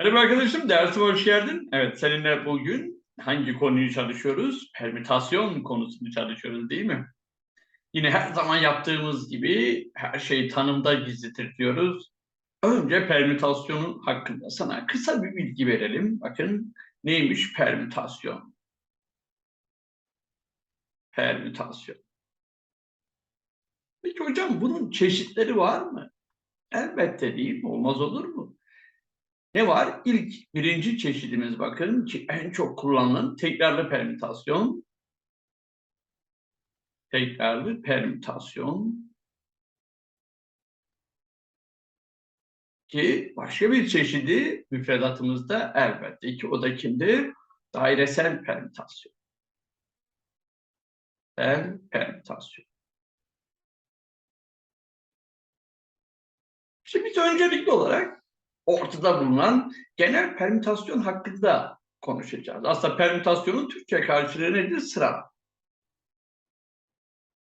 Merhaba arkadaşım, dersime hoş geldin. Evet, seninle bugün hangi konuyu çalışıyoruz? Permütasyon konusunu çalışıyoruz değil mi? Yine her zaman yaptığımız gibi her şeyi tanımda gizlitir diyoruz. Önce permütasyonun hakkında sana kısa bir bilgi verelim. Bakın neymiş permütasyon? Permütasyon. Peki hocam bunun çeşitleri var mı? Elbette değil, olmaz olur mu? Ne var? İlk birinci çeşidimiz bakın ki en çok kullanılan tekrarlı permütasyon. Tekrarlı permütasyon. Ki başka bir çeşidi müfredatımızda elbette ki o da kimdir? Dairesel permütasyon. El permütasyon. Şimdi biz öncelikli olarak ortada bulunan genel permütasyon hakkında konuşacağız. Aslında permütasyonun Türkçe karşılığı nedir? Sıralama.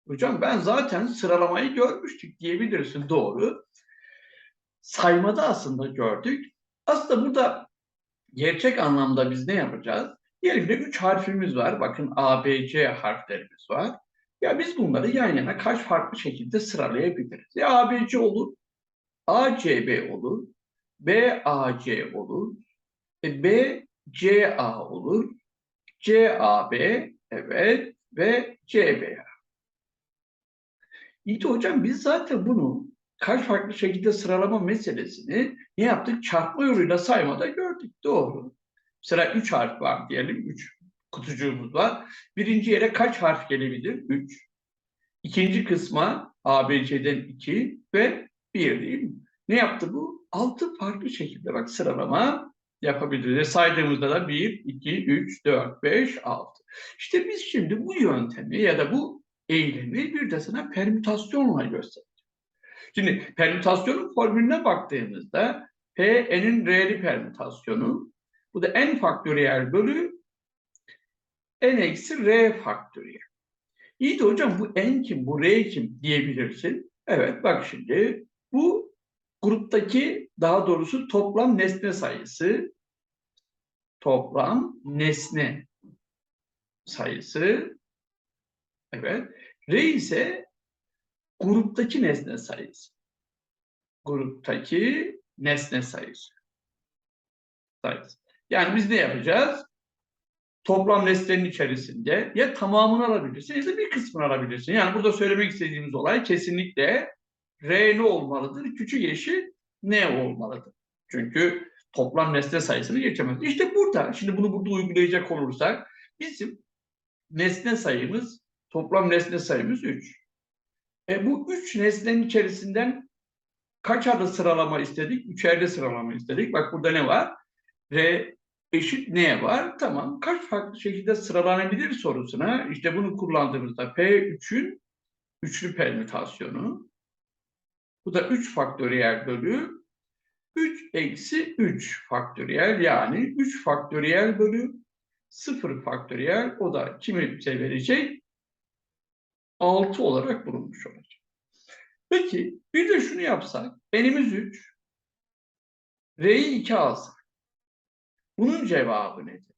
Hocam ben zaten sıralamayı görmüştük diyebilirsin. Doğru. Saymada aslında gördük. Aslında burada gerçek anlamda biz ne yapacağız? Diyelim ki üç harfimiz var. Bakın A, B, C harflerimiz var. Ya biz bunları yan yana kaç farklı şekilde sıralayabiliriz? Ya A, B, C olur, A, C, B olur, B, A, C olur, e, B, C, A olur, C, A, B, evet ve C, B. İyi hocam biz zaten bunu kaç farklı şekilde sıralama meselesini ne yaptık? Çarpma yoluyla saymada gördük. Doğru. Mesela üç harf var diyelim. Üç kutucuğumuz var. Birinci yere kaç harf gelebilir? Üç. İkinci kısma A, B, C'den iki ve bir değil mi? Ne yaptı bu? Altı farklı şekilde bak sıralama yapabiliriz. Saydığımızda da bir, iki, üç, dört, beş, altı. İşte biz şimdi bu yöntemi ya da bu eylemi bir de sana permütasyonla göstereceğiz. Şimdi permütasyonun formülüne baktığımızda P n'in r'li permütasyonu bu da n faktöriyel bölü n eksi r faktöriyel. İyi de hocam bu n kim, bu r kim diyebilirsin. Evet bak şimdi bu gruptaki daha doğrusu toplam nesne sayısı toplam nesne sayısı evet R ise gruptaki nesne sayısı. Gruptaki nesne sayısı. sayısı. Yani biz ne yapacağız? Toplam nesnenin içerisinde ya tamamını alabilirsin ya da bir kısmını alabilirsin. Yani burada söylemek istediğimiz olay kesinlikle R ne olmalıdır? Küçük eşit ne olmalıdır? Çünkü toplam nesne sayısını geçemez. İşte burada, şimdi bunu burada uygulayacak olursak bizim nesne sayımız, toplam nesne sayımız 3. E bu 3 nesnenin içerisinden kaç adı sıralama istedik? Üçerde sıralama istedik. Bak burada ne var? R eşit neye var? Tamam. Kaç farklı şekilde sıralanabilir sorusuna işte bunu kullandığımızda P3'ün üçlü permütasyonu bu da 3 faktöriyel bölü 3 eksi 3 faktöriyel yani 3 faktöriyel bölü 0 faktöriyel o da kimi bize verecek? 6 olarak bulunmuş olacak. Peki bir de şunu yapsak. N'imiz 3. R'yi 2 alsak. Bunun cevabı nedir?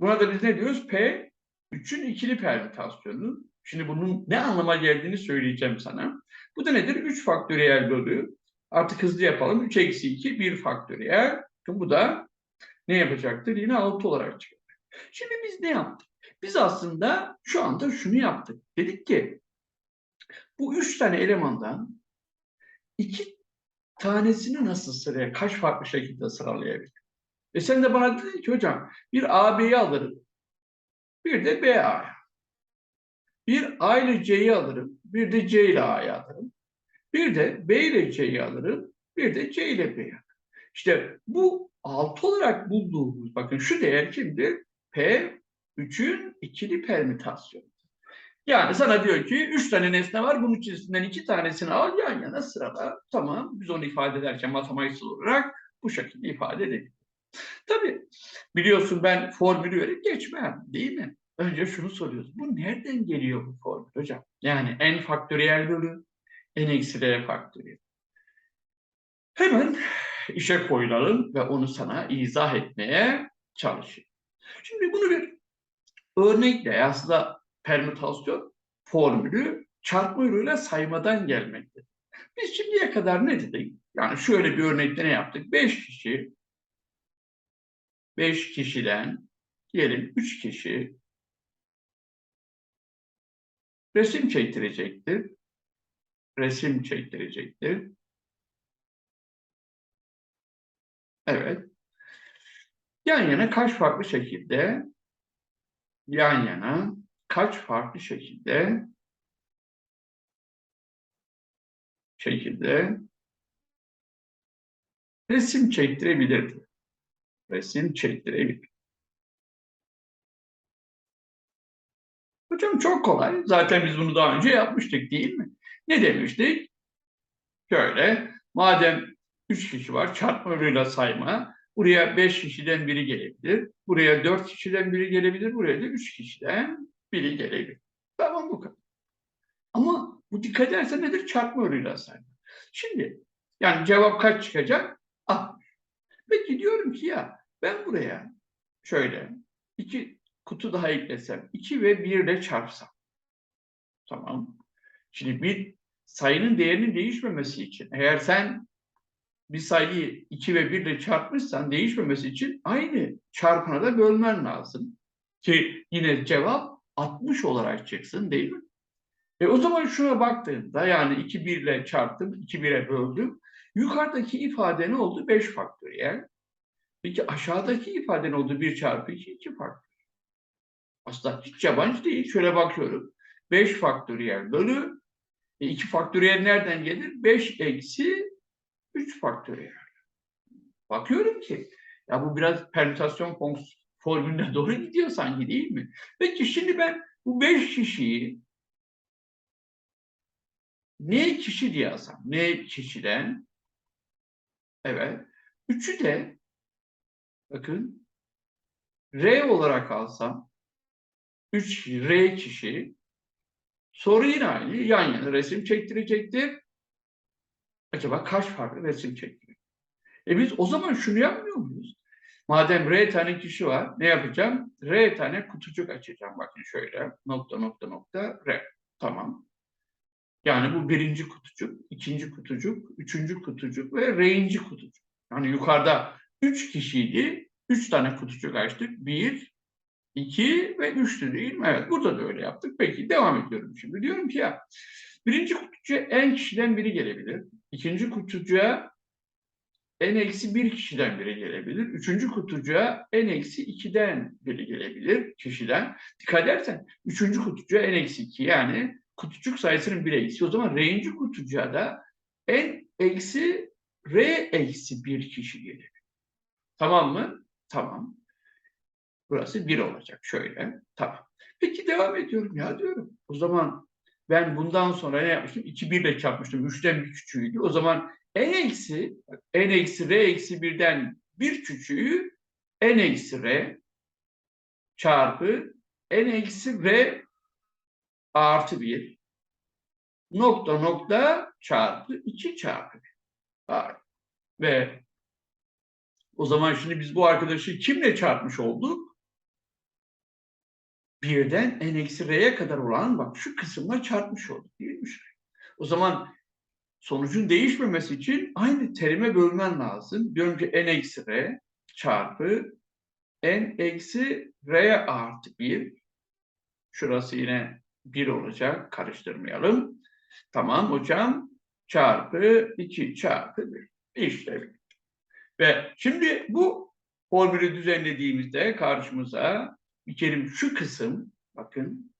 Buna da biz ne diyoruz? P 3'ün ikili permütasyonu. Şimdi bunun ne anlama geldiğini söyleyeceğim sana. Bu da nedir? 3 faktöriyel bölü. Artık hızlı yapalım. 3 eksi 2 1 faktöriyel. Bu da ne yapacaktır? Yine 6 olarak çıkacak. Şimdi biz ne yaptık? Biz aslında şu anda şunu yaptık. Dedik ki bu üç tane elemandan iki tanesini nasıl sıraya, kaç farklı şekilde sıralayabilir? E sen de bana dedin ki hocam bir AB'yi alırım. Bir de BA. Bir A ile C'yi alırım. Bir de C ile A'yı alırım. Bir de B ile C'yi alırım. Bir de C ile B'yi alırım. İşte bu 6 olarak bulduğumuz bakın şu değer kimdir? P 3'ün ikili permütasyonu. Yani sana diyor ki üç tane nesne var. Bunun içerisinden iki tanesini al yan yana sırala. Tamam. Biz onu ifade ederken matematiksel olarak bu şekilde ifade edelim. Tabii biliyorsun ben formülü verip geçmem değil mi? Önce şunu soruyoruz. Bu nereden geliyor bu formül hocam? Yani n faktöriyel bölü n eksi r faktöriyel. Hemen işe koyulalım ve onu sana izah etmeye çalışayım. Şimdi bunu bir örnekle aslında permütasyon formülü çarpma yoluyla saymadan gelmektedir. Biz şimdiye kadar ne dedik? Yani şöyle bir örnekte ne yaptık? 5 kişi 5 kişiden diyelim 3 kişi resim çektirecektir. Resim çektirecektir. Evet. Yan yana kaç farklı şekilde yan yana kaç farklı şekilde şekilde resim çektirebilirdi. Resim çektirebilir. Hocam çok kolay. Zaten biz bunu daha önce yapmıştık değil mi? Ne demiştik? Şöyle, madem üç kişi var, çarpma yoluyla sayma. Buraya beş kişiden biri gelebilir. Buraya dört kişiden biri gelebilir. Buraya da üç kişiden biri gelebilir. Tamam bu kadar. Ama bu dikkat edersen nedir? Çarpma yoluyla sayma. Şimdi yani cevap kaç çıkacak? Ah. Peki diyorum ki ya ben buraya şöyle iki kutu daha eklesem, 2 ve 1 ile çarpsam. Tamam. Şimdi bir sayının değerinin değişmemesi için eğer sen bir sayıyı 2 ve 1 ile çarpmışsan değişmemesi için aynı çarpına da bölmen lazım. Ki yine cevap 60 olarak çıksın değil mi? E o zaman şuna baktığında yani 2 1 ile çarptım, 2 1'e böldüm. Yukarıdaki ifade ne oldu? 5 faktöriyel. Peki aşağıdaki ifade ne oldu? 1 çarpı 2, 2 faktöriyel. Aslında hiç yabancı değil. Şöyle bakıyorum. 5 faktöriyel bölü e 2 faktöriyel nereden gelir? 5 eksi 3 faktöriyel. Bakıyorum ki ya bu biraz permütasyon formülüne doğru gidiyor sanki değil mi? Peki şimdi ben bu 5 kişiyi ne kişi diye alsam, ne kişiden evet, üçü de bakın R olarak alsam 3 R kişi soru aynı yan yana resim çektirecektir. Acaba kaç farklı resim çektirecek? E biz o zaman şunu yapmıyor muyuz? Madem R tane kişi var ne yapacağım? R tane kutucuk açacağım. Bakın şöyle nokta nokta nokta R. Tamam. Yani bu birinci kutucuk, ikinci kutucuk, üçüncü kutucuk ve R'inci kutucuk. Yani yukarıda üç kişiydi. Üç tane kutucuk açtık. Bir, 2 ve 3'tü değil mi? Evet burada da öyle yaptık. Peki devam ediyorum şimdi. Diyorum ki ya birinci kutucuğa en kişiden biri gelebilir. İkinci kutucuğa en eksi bir kişiden biri gelebilir. Üçüncü kutucuğa en eksi ikiden biri gelebilir kişiden. Dikkat edersen üçüncü kutucuğa en eksi iki yani kutucuk sayısının bir eksi. O zaman R'inci kutucuğa da en eksi R eksi bir kişi gelir. Tamam mı? Tamam. Burası 1 olacak. Şöyle. Tamam. Peki devam ediyorum ya diyorum. O zaman ben bundan sonra ne yapmıştım? 2 1 ile çarpmıştım. 3'ten bir küçüğüydü. O zaman n eksi n eksi r eksi 1'den bir küçüğü n eksi r çarpı n eksi r artı 1 nokta nokta çarpı 2 çarpı 1. Ve o zaman şimdi biz bu arkadaşı kimle çarpmış olduk? Birden n eksi r'ye kadar olan bak şu kısımla çarpmış olduk değil mi? O zaman sonucun değişmemesi için aynı terime bölmen lazım. Diyorum ki n eksi r çarpı n eksi r artı 1. Şurası yine 1 olacak. Karıştırmayalım. Tamam hocam. Çarpı 2 çarpı 1. İşte Ve şimdi bu formülü düzenlediğimizde karşımıza bir kere şu kısım bakın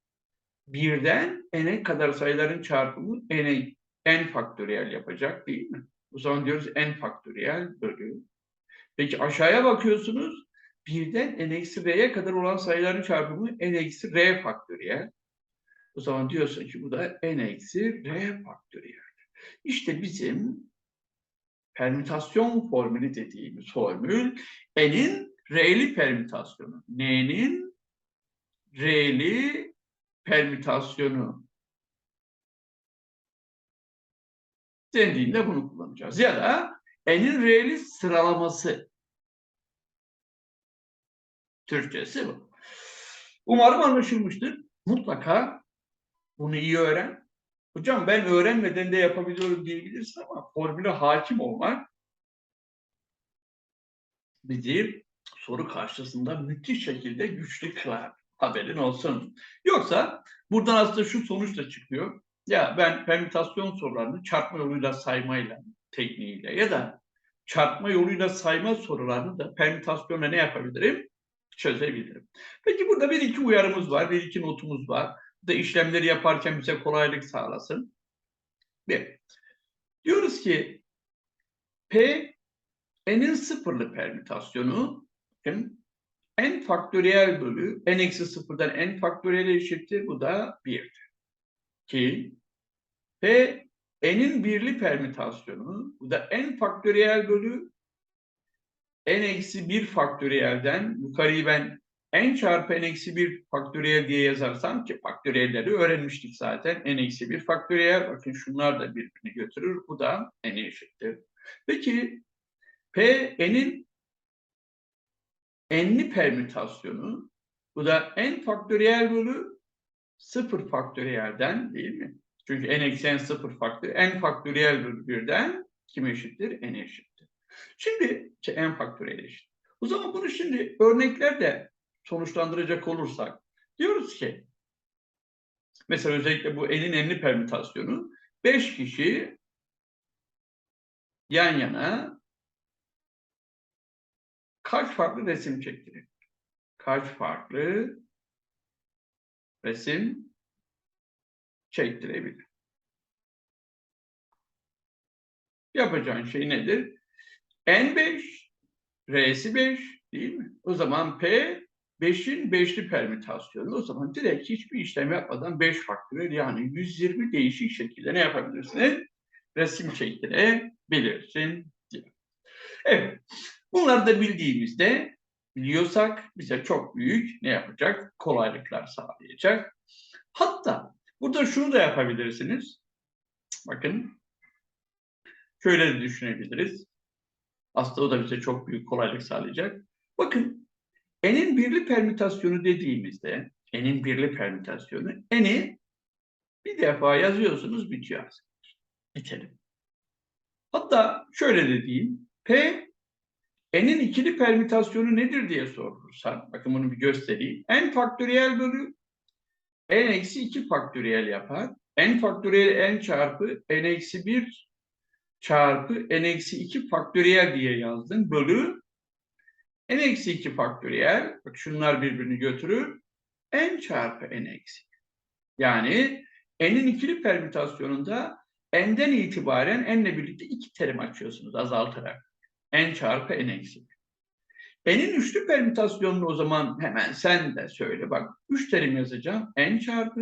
birden n'e kadar sayıların çarpımı n'e n faktöriyel yapacak değil mi? O zaman diyoruz n faktöriyel bölü. Peki aşağıya bakıyorsunuz birden n eksi r'ye kadar olan sayıların çarpımı n eksi r faktöriyel. O zaman diyorsun ki bu da n eksi r faktöriyel. İşte bizim permütasyon formülü dediğimiz formül n'in r'li permütasyonu. N'nin R'li permütasyonu dendiğinde bunu kullanacağız. Ya da n'in reeli sıralaması. Türkçesi bu. Umarım anlaşılmıştır. Mutlaka bunu iyi öğren. Hocam ben öğrenmeden de yapabiliyorum diyebilirsin ama formüle hakim olmak bizi soru karşısında müthiş şekilde güçlü kılar. Haberin olsun. Yoksa buradan aslında şu sonuç da çıkıyor. Ya ben permütasyon sorularını çarpma yoluyla saymayla tekniğiyle ya da çarpma yoluyla sayma sorularını da permütasyonla ne yapabilirim? Çözebilirim. Peki burada bir iki uyarımız var, bir iki notumuz var. Da işlemleri yaparken bize kolaylık sağlasın. Bir, diyoruz ki P n'in sıfırlı permütasyonu n faktöriyel bölü n eksi sıfırdan n faktöriyel eşittir. Bu da 1'dir. Ki P n'in birli permütasyonu bu da n faktöriyel bölü n eksi 1 faktöriyelden yukarıyı ben n çarpı n eksi 1 faktöriyel diye yazarsam ki faktöriyelleri öğrenmiştik zaten. n eksi 1 faktöriyel bakın şunlar da birbirini götürür. Bu da n eşittir. Peki P n'in n'li permütasyonu bu da n faktöriyel bölü 0 faktöriyelden değil mi? Çünkü n eksi n 0 faktör, n faktöriyel bölü 1'den kime eşittir? n eşittir. Şimdi işte n faktöriyel eşit. O zaman bunu şimdi örneklerle sonuçlandıracak olursak diyoruz ki mesela özellikle bu n'in n'li permütasyonu 5 kişi yan yana kaç farklı resim çektirir? Kaç farklı resim çektirebilir? Yapacağın şey nedir? N5, R'si 5 değil mi? O zaman P 5'in 5'li permütasyonu. O zaman direkt hiçbir işlem yapmadan 5 faktörel yani 120 değişik şekilde ne yapabilirsin? Resim çektirebilirsin. diyor. Evet. Bunları da bildiğimizde biliyorsak bize çok büyük ne yapacak? Kolaylıklar sağlayacak. Hatta burada şunu da yapabilirsiniz. Bakın şöyle de düşünebiliriz. Aslında o da bize çok büyük kolaylık sağlayacak. Bakın n'in birli permütasyonu dediğimizde n'in birli permütasyonu n'i bir defa yazıyorsunuz bitiyor. Bitelim. Hatta şöyle de diyeyim. P n'in ikili permütasyonu nedir diye sorulursa, bakın bunu bir göstereyim. n faktöriyel bölü n eksi 2 faktöriyel yapar. n faktöriyel n çarpı n eksi 1 çarpı n eksi 2 faktöriyel diye yazdım. Bölü n eksi 2 faktöriyel, bak şunlar birbirini götürür. n çarpı n eksi. Yani n'in ikili permütasyonunda n'den itibaren n'le birlikte iki terim açıyorsunuz azaltarak. N çarpı n eksi. N'in üçlü permütasyonunu o zaman hemen sen de söyle. Bak üç terim yazacağım. n çarpı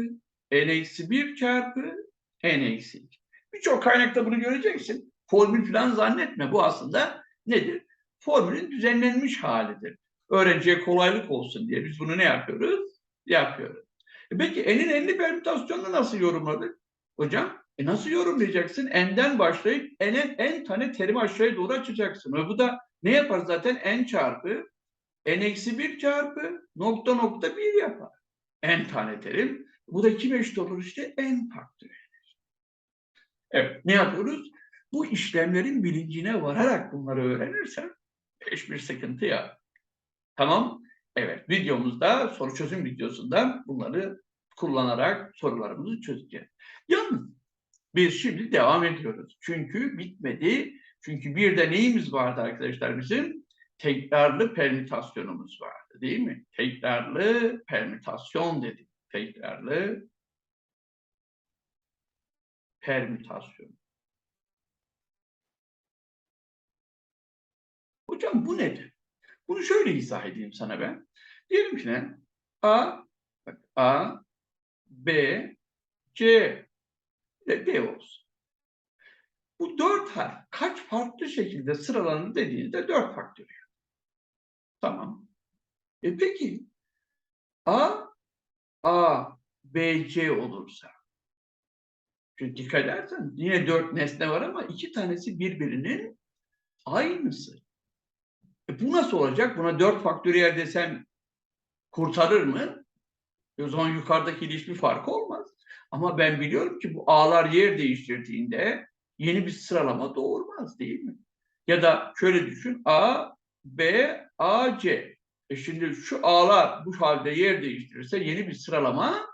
n eksi 1 çarpı n eksi 2. Birçok kaynakta bunu göreceksin. Formül falan zannetme. Bu aslında nedir? Formülün düzenlenmiş halidir. Öğrenciye kolaylık olsun diye biz bunu ne yapıyoruz? Yapıyoruz. E peki n'in n'li permütasyonunu nasıl yorumladık? Hocam e nasıl yorumlayacaksın? N'den başlayıp n'e n tane terimi aşağıya doğru açacaksın. Ve bu da ne yapar zaten? n çarpı n eksi 1 çarpı nokta nokta 1 yapar. n tane terim. Bu da kim eşit olur işte? n faktöriyel. Evet ne yapıyoruz? Bu işlemlerin bilincine vararak bunları öğrenirsen hiçbir sıkıntı yok. Tamam. Evet videomuzda soru çözüm videosunda bunları kullanarak sorularımızı çözeceğiz. Yalnız biz şimdi devam ediyoruz. Çünkü bitmedi. Çünkü bir de neyimiz vardı arkadaşlar bizim? Tekrarlı permütasyonumuz vardı değil mi? Tekrarlı permütasyon dedik. Tekrarlı permütasyon. Hocam bu nedir? Bunu şöyle izah edeyim sana ben. Diyelim ki ne? A, bak, A, B, C ve D olsun. Bu dört harf kaç farklı şekilde sıralanır dediğinizde dört faktöriyel. Tamam. E peki A, A, B, C olursa çünkü dikkat edersen yine dört nesne var ama iki tanesi birbirinin Aynısı. E bu nasıl olacak? Buna 4 faktöriyel desem kurtarır mı? E o zaman yukarıdaki hiçbir fark olmaz. Ama ben biliyorum ki bu A'lar yer değiştirdiğinde yeni bir sıralama doğurmaz değil mi? Ya da şöyle düşün. A, B, A, C. E şimdi şu A'lar bu halde yer değiştirirse yeni bir sıralama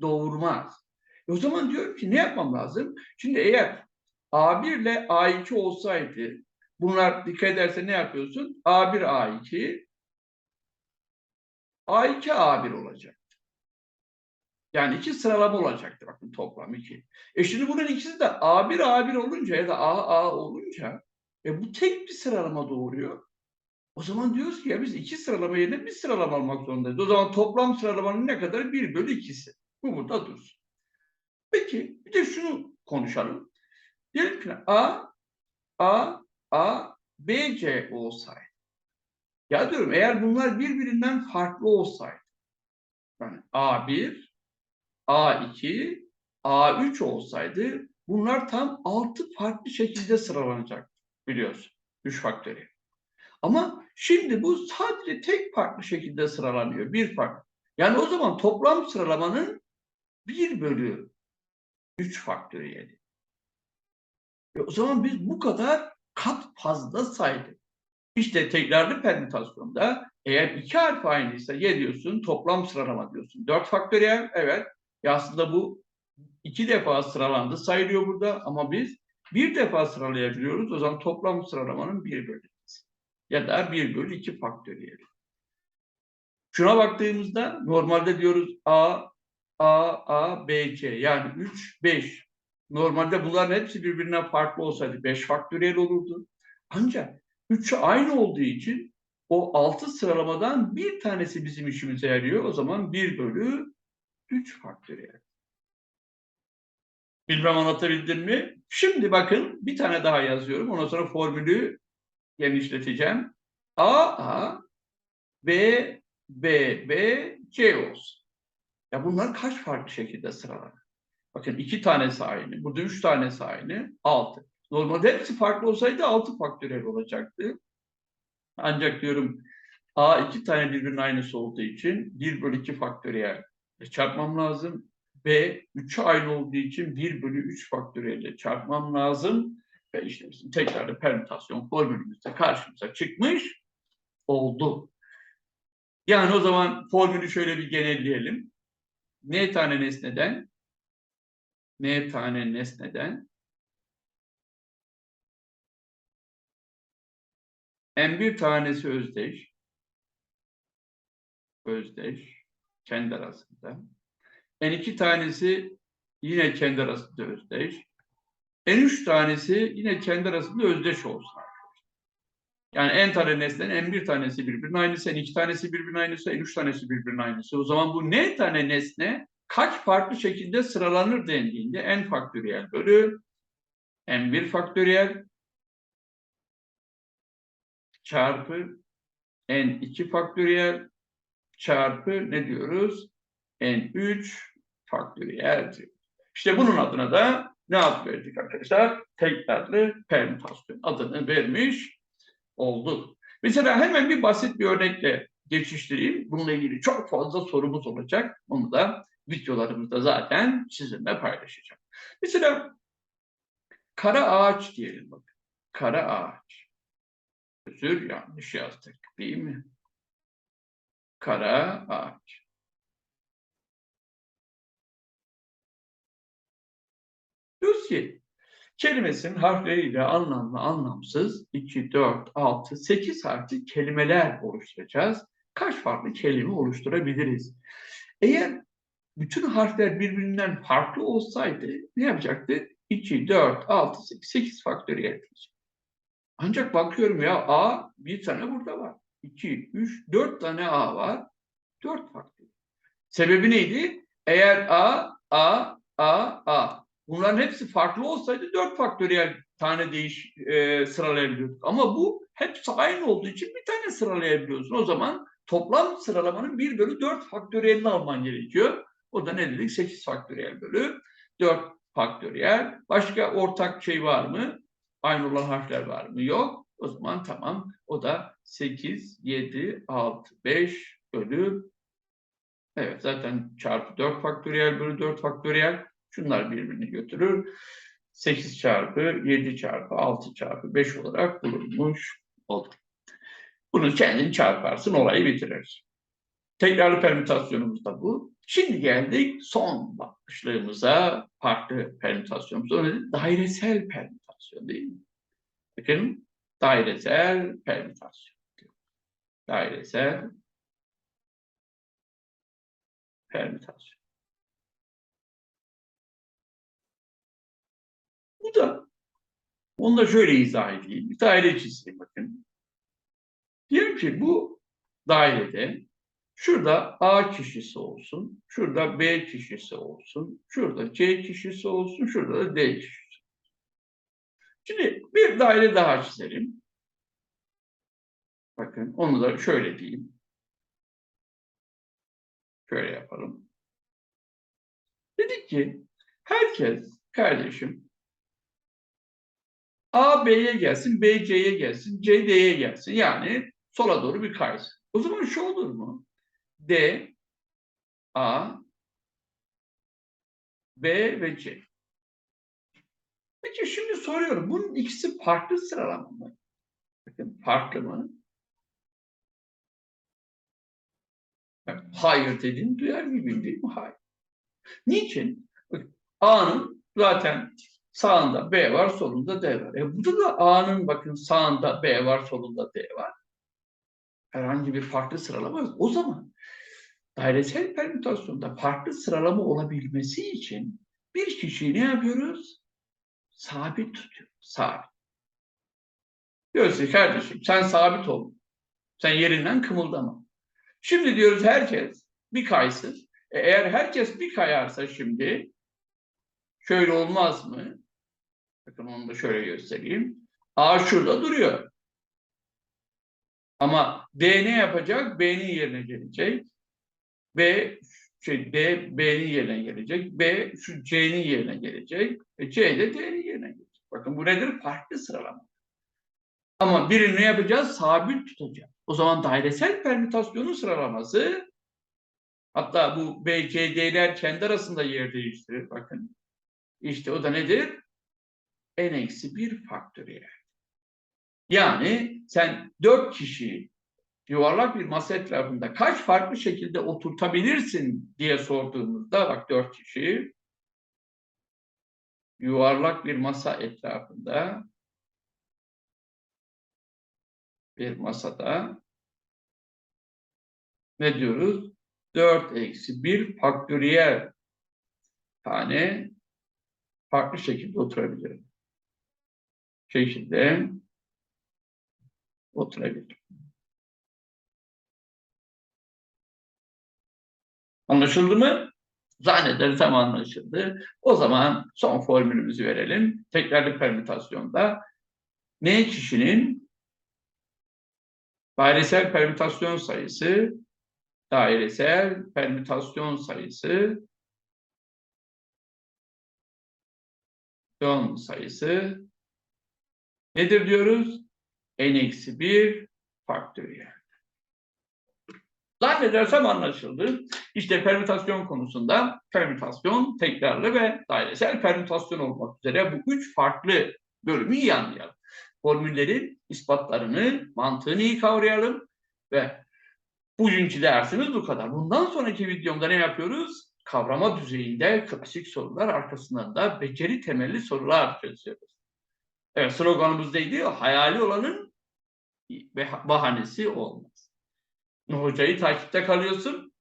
doğurmaz. E o zaman diyorum ki ne yapmam lazım? Şimdi eğer A1 ile A2 olsaydı bunlar dikkat ederse ne yapıyorsun? A1, A2 A2, A1 olacak. Yani iki sıralama olacaktı bakın toplam iki. E şimdi bunun ikisi de A1 A1 olunca ya da A A olunca e bu tek bir sıralama doğuruyor. O zaman diyoruz ki ya biz iki sıralama yerine bir sıralama almak zorundayız. O zaman toplam sıralamanın ne kadar? 1 bölü ikisi. Bu burada dursun. Peki bir de şunu konuşalım. Diyelim ki A, A, A, B, C olsaydı. Ya diyorum eğer bunlar birbirinden farklı olsaydı. Yani A1, A2, A3 olsaydı bunlar tam altı farklı şekilde sıralanacaktı biliyorsun. 3 faktöriyel. Ama şimdi bu sadece tek farklı şekilde sıralanıyor. Bir farklı. Yani o zaman toplam sıralamanın 1 bölü 3 faktöriyeli. E o zaman biz bu kadar kat fazla saydık. İşte tekrarlı permütasyonda eğer iki harf aynıysa y diyorsun toplam sıralama diyorsun. 4 faktöriyel evet. Ya aslında bu iki defa sıralandı sayılıyor burada ama biz bir defa sıralayabiliyoruz. O zaman toplam sıralamanın 1 bölü. Ya da 1 bölü 2 faktöriyel. Şuna baktığımızda normalde diyoruz A, A, A, B, C yani 3, 5. Normalde bunların hepsi birbirinden farklı olsaydı 5 faktöriyel olurdu. Ancak 3'ü aynı olduğu için o 6 sıralamadan bir tanesi bizim işimize yarıyor. O zaman 1 bölü 3 faktöriyel. Bilmem anlatabildim mi? Şimdi bakın bir tane daha yazıyorum. Ondan sonra formülü genişleteceğim. A, A, B, B, B, C olsun. Ya bunlar kaç farklı şekilde sıralanır? Bakın iki tanesi aynı. Burada üç tanesi aynı. Altı. Normalde hepsi farklı olsaydı altı faktöriyel olacaktı. Ancak diyorum A iki tane birbirinin aynısı olduğu için 1 bölü 2 faktöriyel çarpmam lazım. B 3'ü aynı olduğu için 1 bölü 3 faktöriyelle çarpmam lazım. Ve işte bizim tekrarlı permütasyon formülümüzde karşımıza çıkmış oldu. Yani o zaman formülü şöyle bir genelleyelim. N tane nesneden N tane nesneden N1 tanesi özdeş özdeş kendi arasında. N2 tanesi yine kendi arasında özdeş. N3 tanesi yine kendi arasında özdeş olsun. Yani n tane nesnenin n1 tanesi birbirinin aynısı, n2 tanesi birbirinin aynısı, n3 tanesi birbirinin aynısı. O zaman bu n tane nesne kaç farklı şekilde sıralanır dendiğinde n faktöriyel bölü n1 faktöriyel çarpı n2 faktöriyel çarpı ne diyoruz? n3 faktöriyel diyor. İşte bunun adına da ne ad verdik arkadaşlar? Tekrarlı permütasyon adını vermiş olduk. Mesela hemen bir basit bir örnekle geçiştireyim. Bununla ilgili çok fazla sorumuz olacak. Onu da videolarımızda zaten sizinle paylaşacağım. Mesela kara ağaç diyelim bakın. Kara ağaç. Özür yanlış yazdık değil mi? Kara ağaç. Diyoruz ki kelimesinin harfleriyle anlamlı, anlamsız 2, 4, 6, 8 harfli kelimeler oluşturacağız. Kaç farklı kelime oluşturabiliriz? Eğer bütün harfler birbirinden farklı olsaydı ne yapacaktı? 2, 4, 6, 8, 8 faktöriyel. Ancak bakıyorum ya A bir tane burada var. 2, 3, 4 tane A var. 4 faktöriyel. Sebebi neydi? Eğer A, A, A, A. Bunların hepsi farklı olsaydı 4 faktöriyel tane değiş e, sıralayabiliyorduk. Ama bu hepsi aynı olduğu için bir tane sıralayabiliyorsun. O zaman toplam sıralamanın 1 bölü 4 faktöriyelini alman gerekiyor. O da ne dedik? 8 faktöriyel bölü 4 faktöriyel. Başka ortak şey var mı? Aynı olan harfler var mı? Yok. O zaman tamam. O da 8, 7, 6, 5 bölü Evet zaten çarpı 4 faktöriyel bölü 4 faktöriyel. Şunlar birbirini götürür. 8 çarpı 7 çarpı 6 çarpı 5 olarak bulunmuş olur. Bunu kendin çarparsın olayı bitirir. Tekrarlı permütasyonumuz da bu. Şimdi geldik son başlığımıza, farklı permütasyonumuz. O? Dairesel permütasyon değil mi? Bakın dairesel permütasyon. Dairesel permütasyon. Bu da onu da şöyle izah edeyim. Bir daire çizeyim bakın. Diyelim ki bu dairede şurada A kişisi olsun, şurada B kişisi olsun, şurada C kişisi olsun, şurada da D kişisi. Şimdi bir daire daha çizelim. Bakın onu da şöyle diyeyim. Şöyle yapalım. Dedik ki herkes kardeşim A B'ye gelsin, B C'ye gelsin, C D'ye gelsin. Yani sola doğru bir kaysın. O zaman şu olur mu? D, A, B ve C. Peki şimdi soruyorum. Bunun ikisi farklı sıralama mı? Bakın farklı mı? Hayır dediğini duyar gibiyim değil mi? Hayır. Niçin? A'nın zaten sağında B var, solunda D var. E burada da A'nın bakın sağında B var, solunda D var. Herhangi bir farklı sıralama yok. O zaman dairesel permütasyonda farklı sıralama olabilmesi için bir kişiyi ne yapıyoruz? Sabit tutuyoruz. Sabit. Diyoruz ki kardeşim sen sabit ol. Sen yerinden kımıldama. Şimdi diyoruz herkes bir kaysın. E, eğer herkes bir kayarsa şimdi şöyle olmaz mı? Bakın onu da şöyle göstereyim. A şurada duruyor. Ama D ne yapacak? B'nin yerine gelecek. B şey, D B'nin yerine gelecek. B şu C'nin yerine gelecek. E, C de D'nin. Bakın bu nedir? Farklı sıralama. Ama birini ne yapacağız? Sabit tutacağız. O zaman dairesel permütasyonun sıralaması hatta bu B, C, D'ler kendi arasında yer değiştirir. Bakın. İşte o da nedir? N-1 faktöriyel. Yani sen dört kişiyi yuvarlak bir masa etrafında kaç farklı şekilde oturtabilirsin diye sorduğumuzda bak dört kişi yuvarlak bir masa etrafında bir masada ne diyoruz? 4 eksi 1 faktöriyel tane farklı şekilde oturabilirim. Şekilde oturabilirim. Anlaşıldı mı? Zannedersem anlaşıldı. O zaman son formülümüzü verelim. Tekrarlı permütasyonda n kişinin dairesel permütasyon sayısı dairesel permütasyon sayısı John sayısı nedir diyoruz? n-1 faktöriyel. Zannedersem anlaşıldı. İşte permütasyon konusunda permütasyon, tekrarlı ve dairesel permütasyon olmak üzere bu üç farklı bölümü iyi anlayalım. Formüllerin ispatlarını, mantığını iyi kavrayalım ve bugünkü dersimiz bu kadar. Bundan sonraki videomda ne yapıyoruz? Kavrama düzeyinde klasik sorular arkasından da beceri temelli sorular çözüyoruz. Evet sloganımız neydi? Hayali olanın bahanesi olmaz. Hocayı takipte kalıyorsun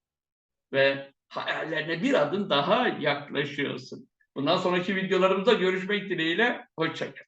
ve hayallerine bir adım daha yaklaşıyorsun. Bundan sonraki videolarımızda görüşmek dileğiyle. Hoşçakalın.